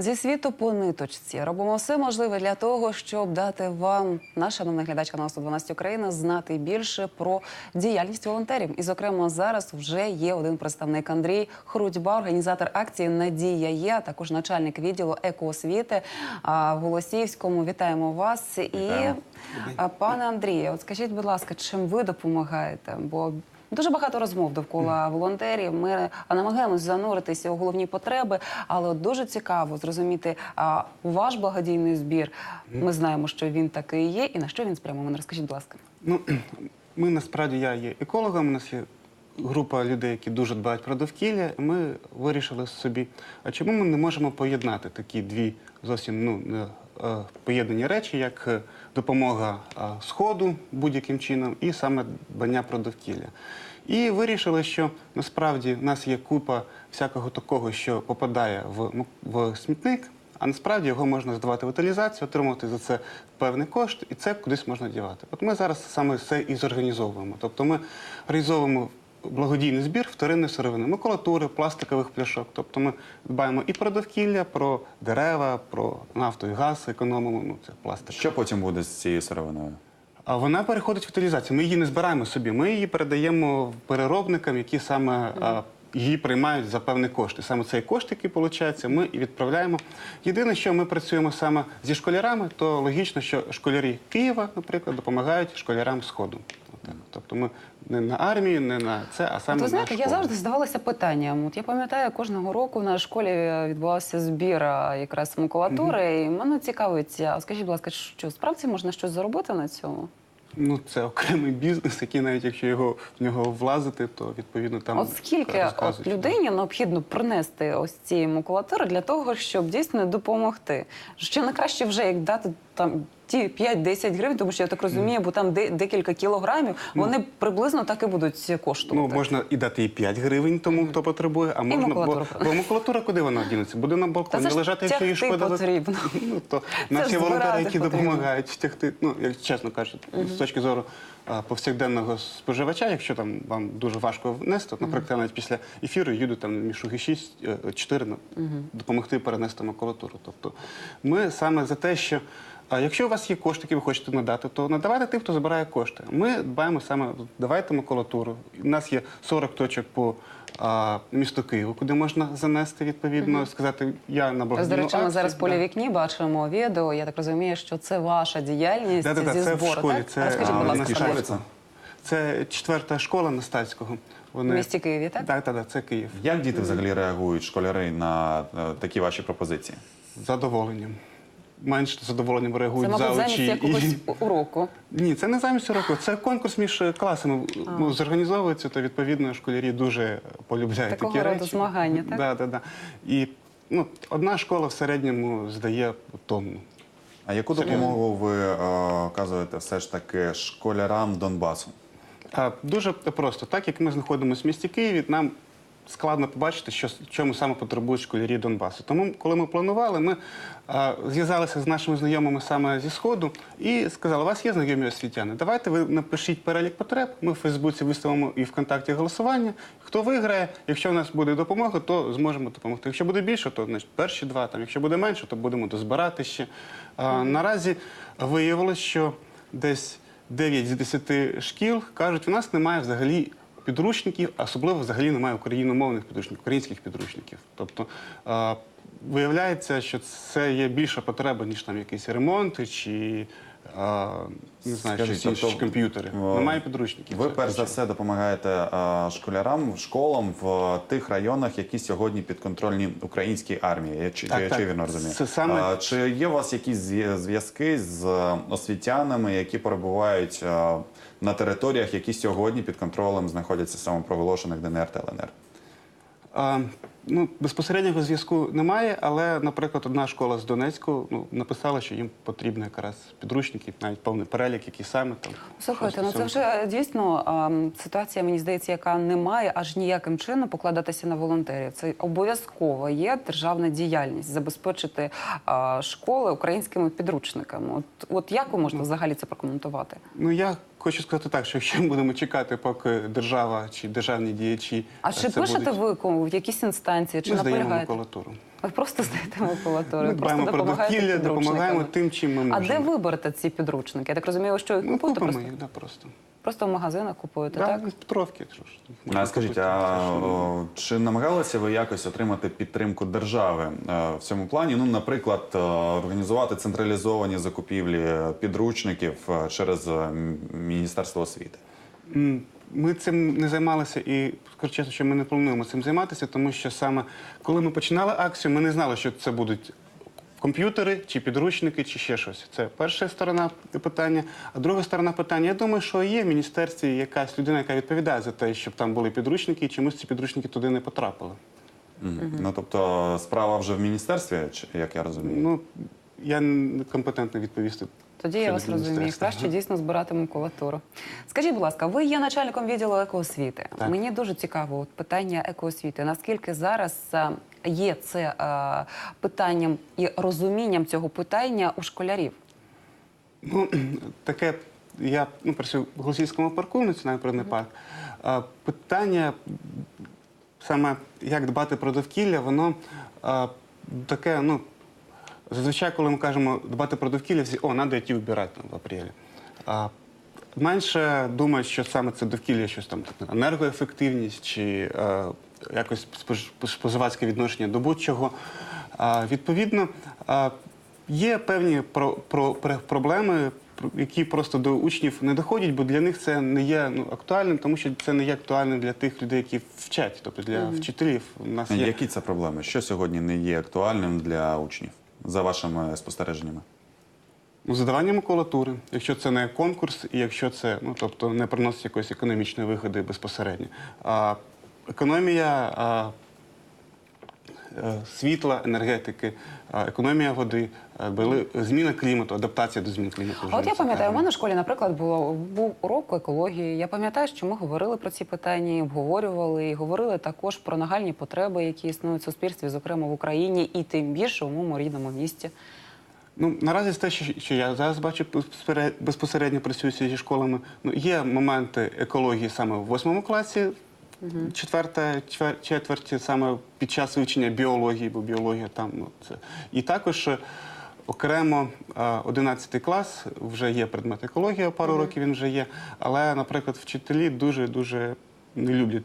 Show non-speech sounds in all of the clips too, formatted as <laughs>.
Зі світу по ниточці робимо все можливе для того, щоб дати вам, наша шановна глядачка на 112 України, знати більше про діяльність волонтерів. І, зокрема, зараз вже є один представник Андрій Хрудьба, організатор акції Надія є, а також начальник відділу екоосвіти в Голосіївському. Вітаємо вас Вітаємо. і пане Андрію. От скажіть, будь ласка, чим ви допомагаєте? Бо Дуже багато розмов довкола волонтерів. Ми намагаємось зануритися у головні потреби, але от дуже цікаво зрозуміти а, ваш благодійний збір. Ми знаємо, що він такий є, і на що він спрямований. Розкажіть, будь ласка. Ну, <clears throat> ми насправді я є екологом. У нас є група людей, які дуже дбають про довкілля. Ми вирішили собі, а чому ми не можемо поєднати такі дві зовсім ну, е, поєднані речі, як е, допомога е, сходу будь-яким чином, і саме дбання про довкілля. І вирішили, що насправді в нас є купа всякого такого, що попадає в, м- в смітник. А насправді його можна здавати в утилізацію, отримувати за це певний кошт, і це кудись можна дівати. От ми зараз саме це і зорганізовуємо. Тобто ми організовуємо благодійний збір вторинної сировини, макулатури, пластикових пляшок. Тобто ми дбаємо і про довкілля, про дерева, про нафту і газ, економимо. Ну це пластик. Що потім буде з цією сировиною? А вона переходить в утилізацію. Ми її не збираємо собі. Ми її передаємо переробникам, які саме а, її приймають за певний кошт. І саме цей кошт, який виходить, ми і відправляємо. Єдине, що ми працюємо саме зі школярами, то логічно, що школярі Києва, наприклад, допомагають школярам Сходу. Отак. Тобто ми не на армію, не на це, а саме ви на знаєте, я завжди здавалася питанням. От я пам'ятаю, кожного року на школі відбувався збір якраз макулатури, і мене цікавить. А скажіть, будь ласка, що справді можна щось заробити на цьому? Ну, це окремий бізнес, який навіть якщо його в нього влазити, то відповідно там От скільки от людині необхідно принести ось цієї макулатури для того, щоб дійсно допомогти? Що не краще вже як дати там ті 5-10 гривень, тому що я так розумію, бо там де- декілька кілограмів, вони приблизно так і будуть коштувати. Ну, можна і дати і 5 гривень тому, хто потребує, а можна, бо, макулатуру. бо макулатура куди вона дінеться? Буде на Та балконі ж лежати, якщо її тягти шкода. потрібно. <laughs> Ну, то наші волонтери, які потрібно. допомагають тягти, ну, як чесно кажучи, з точки зору а, повсякденного споживача, якщо там вам дуже важко внести, от, наприклад, я навіть після ефіру їду там мішуги 6, 4 ну, допомогти перенести макулатуру. Тобто ми саме за те, що а якщо у вас є кошти, які ви хочете надати, то надавайте тим, хто збирає кошти. Ми дбаємо саме, давайте макулатуру. У нас є 40 точок по а, місту Києву, куди можна занести відповідно, сказати, я на благодійну до речі, ми акцію». зараз в полі вікні бачимо відео. Я так розумію, що це ваша діяльність Да-да-да, зі це в школі, так? це- Розкажіть, А, будь ласка, школі це. Це четверта школа Настальського. Вони... В місті Києві, так? Так, так, так, це Київ. Як діти взагалі реагують, школяри, на е, такі ваші пропозиції? З задоволенням. Менш задоволенням Це, реагують мабуть, за замість очі. якогось уроку. Ні, це не замість уроку, це конкурс між класами ну, зорганізовується, то відповідно школярі дуже полюбляють Такого такі роду речі. змагання, так? Да, да, да. І ну, одна школа в середньому здає тонну. А яку допомогу ви е, оказуєте все ж таки школярам Донбасу? А, дуже просто. Так як ми знаходимося в місті Києві, нам складно побачити, що чому саме потребують школярі Донбасу. Тому, коли ми планували, ми а, зв'язалися з нашими знайомими саме зі сходу і сказали: у вас є знайомі освітяни. Давайте ви напишіть перелік потреб. Ми в Фейсбуці виставимо і ВКонтакті голосування. Хто виграє, якщо в нас буде допомога, то зможемо допомогти. Якщо буде більше, то значить перші два. Там, якщо буде менше, то будемо дозбирати ще. А, наразі виявилось, що десь 9 з 10 шкіл кажуть, у нас немає взагалі підручників, особливо взагалі немає україномовних підручників, українських підручників. Тобто е, виявляється, що це є більша потреба, ніж там якийсь ремонт чи не знаю, Скажіть, інше, тобто, комп'ютери. Немає підручників. Ви Це перш за все допомагаєте е, школярам, школам в тих районах, які сьогодні підконтрольні українській армії. Я чи, Так, чи, так. чи вірно розумію? Це саме- чи є у вас якісь зв'я- зв'язки з е, освітянами, які перебувають е, на територіях, які сьогодні під контролем знаходяться самопроголошених ДНР та ЛНР? Ну, безпосереднього зв'язку немає, але, наприклад, одна школа з Донецьку ну, написала, що їм потрібно якраз підручники, навіть повний перелік, які саме там. Слухайте, ну це вже дійсно ем, ситуація, мені здається, яка не має аж ніяким чином покладатися на волонтерів. Це обов'язково є державна діяльність забезпечити е, школи українськими підручниками. От, от як ви можете взагалі це прокоментувати? Ну я хочу сказати так, що якщо ми будемо чекати, поки держава чи державні діячі А е, чи пишете будуть... ви кому- в якісь інстанції, чи Ми здаємо макулатуру. Ви просто здаєте макулатуру, Ми дбаємо про довкілля, допомагаємо тим, чим ми А де виберете ці підручники? Я так розумію, що їх Ну, Ми купимо їх, да, просто. Просто в магазинах купуєте, Да, так? з Петровки. що ж, А скажіть, а о, чи намагалися ви якось отримати підтримку держави е, в цьому плані? Ну, наприклад, е, організувати централізовані закупівлі підручників е, через е, Міністерство освіти? М, Ми цим не займалися і скажу чесно, що ми не плануємо цим займатися, тому що саме коли ми починали акцію, ми не знали, що це будуть комп'ютери чи підручники, чи ще щось. Це перша сторона питання. А друга сторона питання. Я думаю, що є в міністерстві якась людина, яка відповідає за те, щоб там були підручники, і чомусь ці підручники туди не потрапили. Мгм. Ну тобто справа вже в міністерстві, чи як я розумію? Ну я не компетентний відповісти. Тоді я щодо вас розумію. міністерства. Краще дійсно збирати макулатуру. Скажіть, будь ласка, ви є начальником відділу екоосвіти. Так. Мені дуже цікаво от питання екоосвіти. Наскільки зараз е, є це е, питанням і розумінням цього питання у школярів? Ну, <clears throat> таке, я ну, працюю в Голосійському парку, національний природний парк. Питання саме як дбати про довкілля, воно таке, ну, зазвичай, коли ми кажемо дбати про довкілля, всі, о, треба йти вбирати там, в апрелі. Менше думають, що саме це довкілля, щось там енергоефективність чи е, якось спож- споживацьке відношення до будь-чого. Відповідно, є певні про, про, про- проблеми, які просто до учнів не доходять, бо для них це не є ну, актуальним, тому що це не є актуальним для тих людей, які вчать, тобто для вчителів. У нас є Які це проблеми? Що сьогодні не є актуальним для учнів за вашими спостереженнями? Ну, задавання макулатури, якщо це не конкурс, і якщо це ну, тобто не приносить якоїсь економічної вигоди безпосередньо. А, економія а, е, світла, енергетики, економія води, а, були- зміна клімату, адаптація до змін клімату. А от я пам'ятаю, у мене в школі, наприклад, було був урок екології. Я пам'ятаю, що ми говорили про ці питання, обговорювали і говорили також про нагальні потреби, які існують в суспільстві, зокрема в Україні, і тим більше у моєму рідному місті. Ну, наразі те, що, що я зараз бачу безпосере- безпосередньо працююся зі школами, ну, є моменти екології саме в восьмому класі, четверта чвер- четверті саме під час вивчення біології, бо біологія там ну, це. І також е, окремо е, 11 клас вже є предмет екологія, пару років він вже є. Але, наприклад, вчителі дуже-дуже не люблять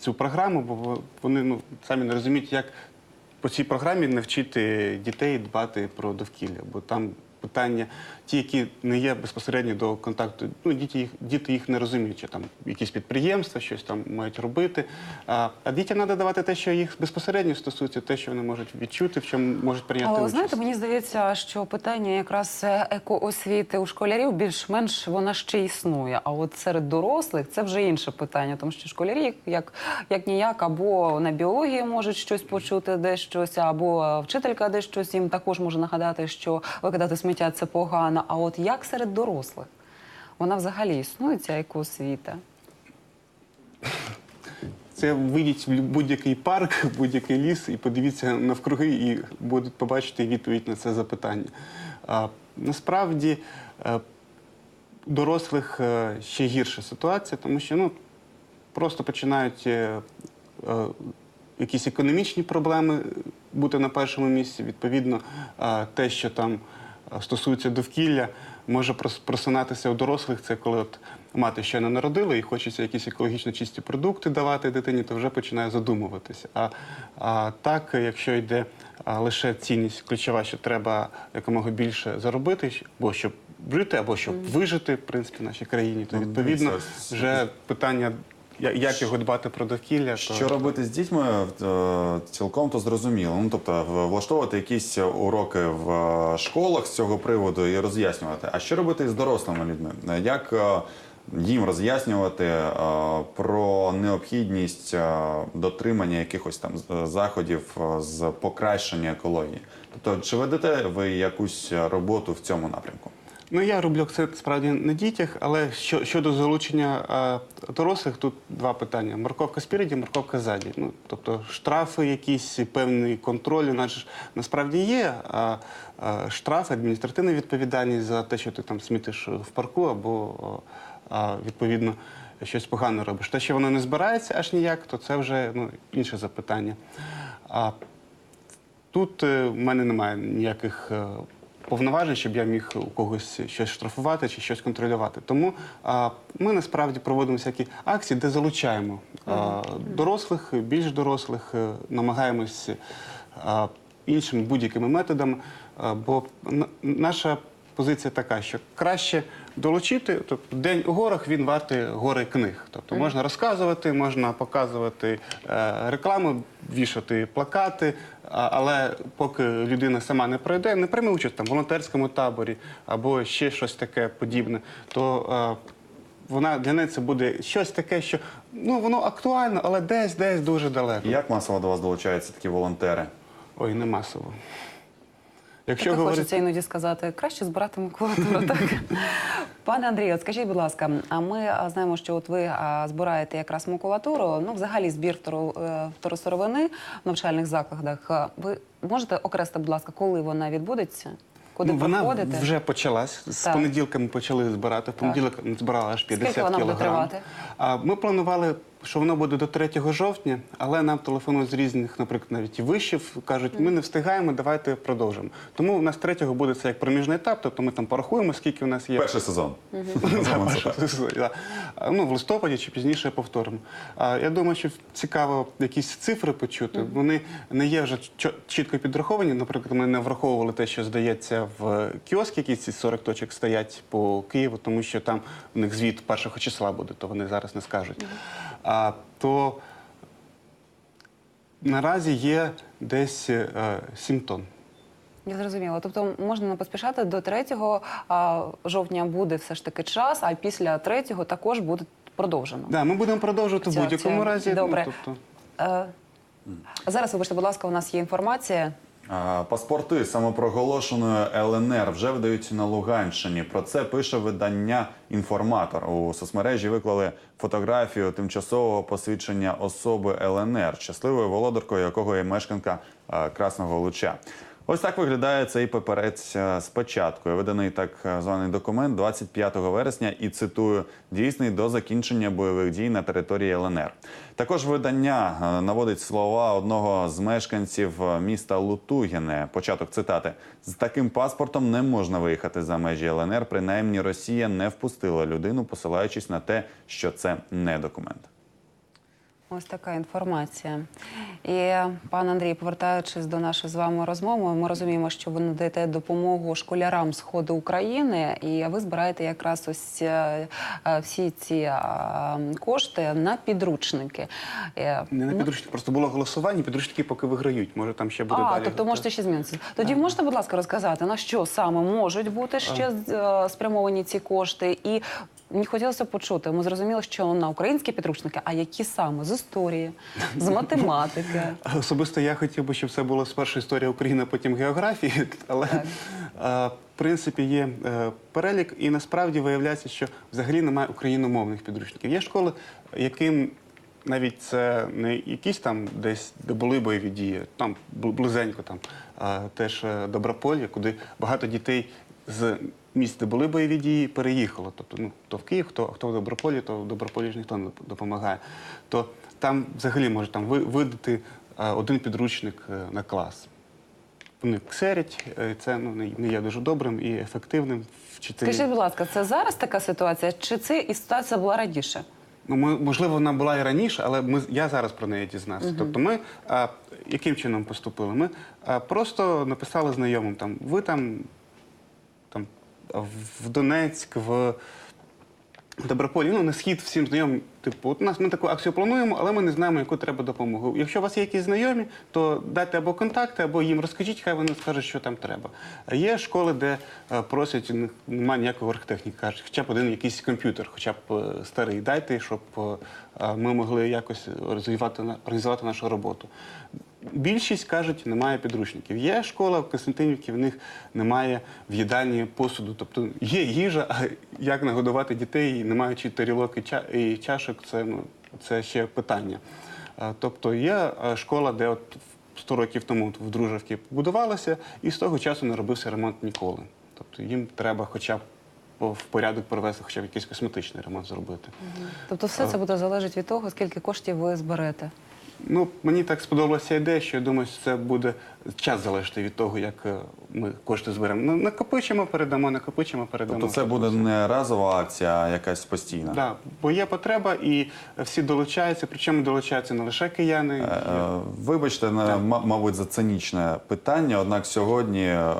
цю програму, бо вони ну, самі не розуміють, як по цій програмі навчити дітей дбати про довкілля, бо там питання, ті, які не є безпосередньо до контакту, ну діти їх діти їх не розуміють, що там якісь підприємства, щось там мають робити. А, а дітям треба давати те, що їх безпосередньо стосується, те, що вони можуть відчути, в чому можуть прийняти Але участь. знаєте, мені здається, що питання якраз е, екоосвіти у школярів більш-менш вона ще існує. А от серед дорослих це вже інше питання, тому що школярі як, як ніяк або на біології можуть щось почути, десь щось, або е, вчителька десь щось їм також може нагадати, що викидати сміття це погано. А от як серед дорослих? Вона взагалі існує, ця екоосвіта? Це вийдіть в будь-який парк, в <laughs> будь-який ліс і подивіться навкруги, і будуть побачити відповідь на це запитання. А, насправді е, дорослих е, ще гірша ситуація, тому що ну, просто починають е, якісь економічні проблеми бути на першому місці. Відповідно, те, що там е, стосується довкілля, може прос- просинатися у дорослих. Це коли от мати ще не народила і хочеться якісь екологічно чисті продукти давати дитині, то вже починає задумуватися. А, а так, якщо йде лише цінність ключова, що треба якомога більше заробити, або щоб жити, або щоб вижити в принципі в нашій країні, то Ну, відповідно вже питання. Як його дбати про довкілля? то- Що робити з дітьми, е, цілком то зрозуміло. Ну тобто влаштовувати якісь уроки в е, школах з цього приводу і роз'яснювати. А що робити з дорослими людьми? Як е, їм роз'яснювати про необхідність дотримання якихось там заходів з покращення екології? Тобто, чи ведете ви якусь роботу в цьому напрямку? Ну, я роблю акцент справді на дітях, але що, щодо залучення а, дорослих, тут два питання: морковка спереді, морковка ззаді. Ну, тобто штрафи, якісь певний контроль, нас ж насправді є. А, а, штрафи, адміністративна відповідальність за те, що ти там смітиш в парку або а, відповідно щось погано робиш. Те, що воно не збирається аж ніяк, то це вже ну, інше запитання. А, тут е, в мене немає ніяких е, повноважень, щоб я міг у когось щось штрафувати чи щось контролювати. Тому а, ми насправді проводимо всякі акції, де залучаємо а, дорослих, більш дорослих, е, намагаємось а, іншими будь-якими методами. А, бо наша позиція така, що краще долучити. Тобто день у горах він вартий гори книг. Тобто можна розказувати, можна показувати е, рекламу, вішати плакати. Але поки людина сама не пройде, не прийме участь там в волонтерському таборі або ще щось таке подібне, то е, вона для неї це буде щось таке, що ну воно актуально, але десь, десь дуже далеко. Як масово до вас долучаються такі волонтери? Ой, не масово. Так Якщо і говорити... хочеться іноді сказати, краще збирати макулатуру. Так пане Андрію, от скажіть, будь ласка, а ми знаємо, що от ви збираєте якраз макулатуру. Ну, взагалі, збір второ- е, второсировини в навчальних закладах. Ви можете окреслити, будь ласка, коли вона відбудеться? Куди Ну, вона проходите? вже почалась. З Так. понеділка ми почали збирати. В понеділок збирали аж 50 Скільки вона буде тривати? А ми планували, що воно буде до 3 жовтня, але нам телефонують з різних, наприклад, навіть і вишів, кажуть, ми не встигаємо, давайте продовжимо. Тому у нас 3 буде це як проміжний етап, тобто ми там порахуємо, скільки у нас є. Перший сезон. Да, <laughs> перший сезон, да. А, Ну, в листопаді чи пізніше повторимо. А, Я думаю, що цікаво якісь цифри почути. Вони не є вже чо- чітко підраховані. Наприклад, ми не враховували те, що здається в кіоскі, які ці 40 точок стоять по Києву, тому що там у них звіт першого числа буде, то вони зараз не скажуть. А, то наразі є десь е, 7 тонн. Я зрозуміла. Тобто можна не поспішати до 3 жовтня буде все ж таки час, а після 3 також буде продовжено. Да, ми будемо продовжувати в будь-якому разі. Добре. Ну, тобто... Е, зараз, вибачте, будь ласка, у нас є інформація. Паспорти самопроголошеної ЛНР вже видаються на Луганщині. Про це пише видання Інформатор. У соцмережі виклали фотографію тимчасового посвідчення особи ЛНР, щасливою володаркою якого є мешканка Красного Луча. Ось так виглядає цей паперець а, з печаткою. Виданий так званий документ 25 вересня і цитую дійсний до закінчення бойових дій на території ЛНР. Також видання е, наводить слова одного з мешканців е, міста Лутугіне. Початок цитати: з таким паспортом не можна виїхати за межі ЛНР. Принаймні Росія не впустила людину, посилаючись на те, що це не документ. Ось така інформація. І пан Андрій, повертаючись до нашої з вами розмови, ми розуміємо, що ви надаєте допомогу школярам сходу України, і ви збираєте якраз ось е, е, всі ці е, кошти на підручники. Не на ну, підручник, просто було голосування, підручники поки виграють. Може там ще буде а, далі. тобто можете ще змінитися. Тоді можете, будь ласка, розказати, на що саме можуть бути ще е, спрямовані ці кошти? І мені хотілося почути. Ми зрозуміли, що на українські підручники, а які саме з історії, з математики. <laughs> Особисто я хотів би, щоб це було спершу історія України, а потім географії. <laughs> Але Так. в принципі є е, перелік, і насправді виявляється, що взагалі немає україномовних підручників. Є школи, яким навіть це не якісь там десь, де були бойові дії, там близенько там теж е, Доброполя, куди багато дітей з місць, де були бойові дії, переїхало. Тобто, ну то в Київ, хто, хто в Доброполі, то в Доброполі ж ніхто не допомагає. То там взагалі може там видати е, один підручник е, на клас. Вони ксерять, е, це ну, не- є дуже добрим і ефективним. Вчителі. Скажіть, будь ласка, це зараз така ситуація? Чи це і ситуація була раніше? Ну, ми, можливо, вона була і раніше, але ми, я зараз про неї дізнався. Тобто ми а, яким чином поступили? Ми а, просто написали знайомим, там, ви там в Донецьк, в Доброполі, ну на схід всім знайомим. Типу, от у нас ми таку акцію плануємо, але ми не знаємо, яку треба допомогу. Якщо у вас є якісь знайомі, то дайте або контакти, або їм розкажіть, хай вони скажуть, що там треба. Є школи, де е, просять, немає ніякого оргтехніки, кажуть, хоча б один якийсь комп'ютер, хоча б е, старий, дайте, щоб е, ми могли якось організувати нашу роботу. Більшість кажуть, немає підручників. Є школа в Костянтинівці, в них немає в їдальні посуду. Тобто є їжа, а як нагодувати дітей, не маючи тарілок і чашок, це, ну, це ще питання. Тобто є школа, де от 100 років тому в Дружевці будувалася, і з того часу не робився ремонт ніколи. Тобто їм треба хоча б в порядок привести, хоча б якийсь косметичний ремонт зробити. Тобто все це буде залежати від того, скільки коштів ви зберете. Ну, мені так сподобалася ідея, що я думаю, що це буде час залежати від того, як е, ми кошти зберемо. Ну, накопичимо, передамо, накопичимо, передамо. Тобто це буде не разова акція, а якась постійна. Да, бо є потреба, і всі долучаються, причому долучаються не лише кияни. Е, Вибачте, на- мабуть, за цинічне питання. Однак сьогодні е,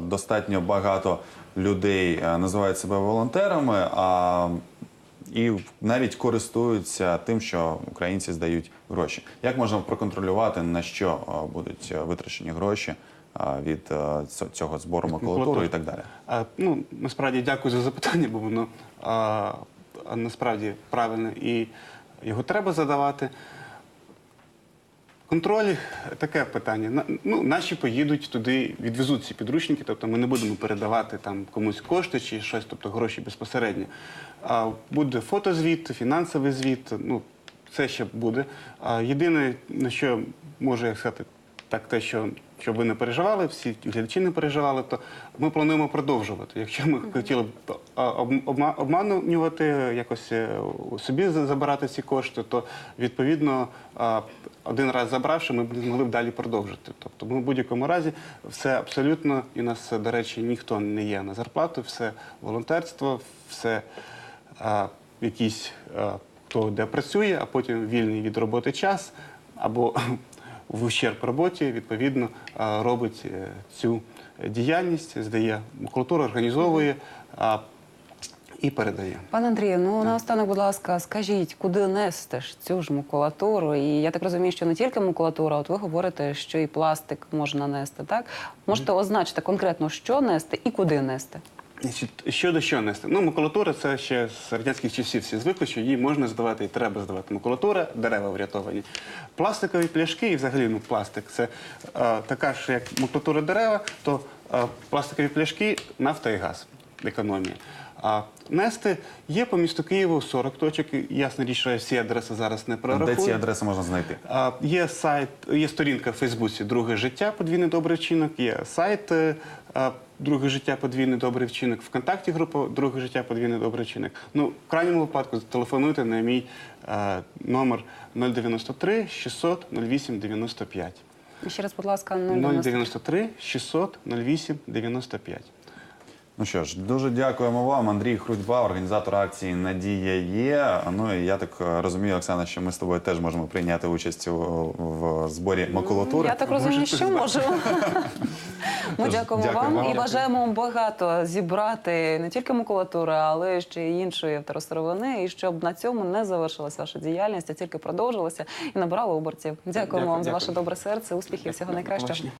достатньо багато людей е, називають себе волонтерами, а і навіть користуються тим, що українці здають гроші. Як можна проконтролювати на що е, будуть е, витрачені гроші е, від цього збору макулатури і так далі? Ну, насправді дякую за запитання, бо воно а, насправді правильне і його треба задавати. Контроль таке питання. Ну, наші поїдуть туди, відвезуть ці підручники, тобто ми не будемо передавати там комусь кошти чи щось, тобто гроші безпосередньо. А буде фотозвіт, фінансовий звіт, ну, це ще буде. А єдине, на що можу як сказати, так те, що щоб ви не переживали, всі глядачі не переживали, то ми плануємо продовжувати. Якщо ми хотіли б обманювати, якось е, собі забирати ці кошти, то відповідно один раз забравши, ми б не змогли б далі продовжити. Тобто, ми в будь-якому разі все абсолютно, і у нас, до речі, ніхто не є на зарплату, все волонтерство, все якісь хто де працює, а потім вільний від роботи час або в ущерб роботі, відповідно, робить е, цю діяльність, здає макулатуру, організовує і передає. Пане Андрію, ну наостанок, будь ласка, скажіть, куди нести ж цю ж макулатуру? І я так розумію, що не тільки макулатура, от ви говорите, що і пластик можна нести, так? Можете означити конкретно, що нести і куди нести? Щодо що нести? Ну, макулатура це ще з радянських часів всі звикли, що її можна здавати і треба здавати. Макулатура, дерева врятовані. Пластикові пляшки і взагалі ну, пластик це е, така ж, як макулатура дерева, то е, пластикові пляшки нафта і газ, економія. А нести є по місту Києву 40 точок. Ясна річ, що я всі адреси зараз не Де ці адреси можна знайти? А, Є сайт, є сторінка в Фейсбуці Друге життя подвійний добрий вчинок. Є сайт е, а, Друге життя подвійний добрий вчинок. Вконтакті група Друге життя подвійний добрий вчинок. Ну, в крайньому випадку телефонуйте на мій е, номер 093 600 08 95. І Ще раз, будь ласка, 090. 093 600 08 95. Ну що ж, дуже дякуємо вам, Андрій Хрудьба, організатор акції Надія є. Ну і я так е, розумію, Оксана, що ми з тобою теж можемо прийняти участь у, в зборі макулатури. Я так розумію, що можемо. Ми дякуємо вам і бажаємо багато зібрати не тільки макулатури, але ще й іншої второсировини, і щоб на цьому не завершилася ваша діяльність, а тільки продовжилася і набирала обертів. Дякуємо вам за ваше добре серце, успіхів, всього найкращого.